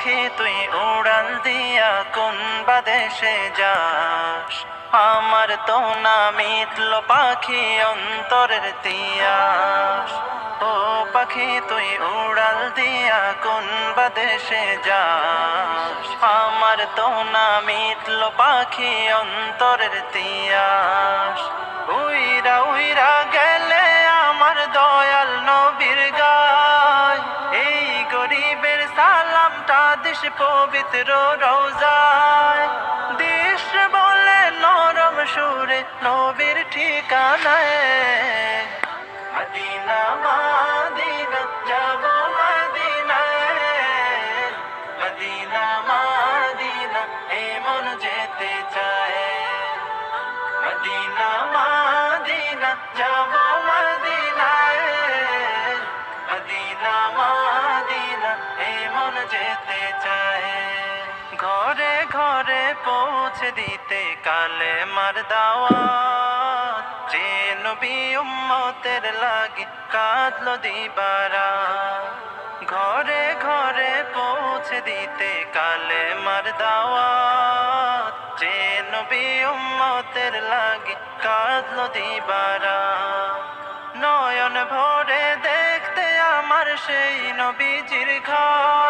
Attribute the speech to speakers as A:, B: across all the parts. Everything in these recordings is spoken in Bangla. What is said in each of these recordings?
A: পাখি, তুই উড়াল দিয়া কোন বাদেশে যাস? আমার তো না মিটল পাখি অন্তরের তিয়াস। ও পাখি, তুই উড়াল দিয়া কোন বাদেশে যাস? আমার তো না মিটল পাখি অন্তরের তিয়াস। উইরা উইরা গেলে আমার দয়াল নবীর দেশ পবিত্র রোজায় দেশ বলে নরম সুরে নবীর ঠিকানায়। মদিনা, মাদিনা, যাব মদিনায়। মদিনা মাদিনা পৌঁছে দিতে কালে মার দাওয়াত। যে নবী উম্মতের লাগি কাঁদলো দিবারা। ঘরে ঘরে পৌঁছে দিতে কালে মার দাওয়াত। যে নবী উম্মতের লাগি কাঁদলো দিবারা। নয়ন ভরে দেখতে আমার সেই নবীজির ঘর।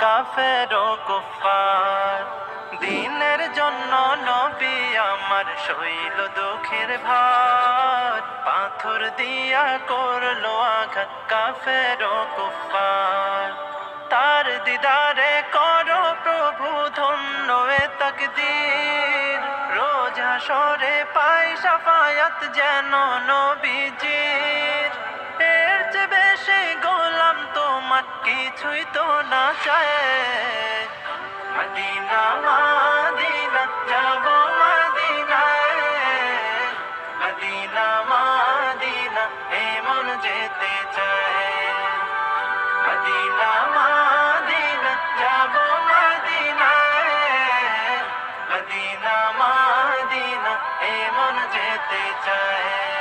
A: কাফের কুফার। দিনের জন্য নবী আমার শৈল দুঃখের ভার। পাথর দিয়া করল আঘাত কাফের কুফার। তার দিদারে করো প্রভু, ধন্য তকদীর। রোজ হাসরে পাই সাফায়াত যেন নবীজির কিছুই তো না চায়। মদিনা, মাদিনা, যাব মদিনায়। মদিনা, মাদিনা এমন যেতে চায়। মদিনা, মাদিনা, যাব মদিনায়। মদিনা, মাদিনা এমন যেতে চায়।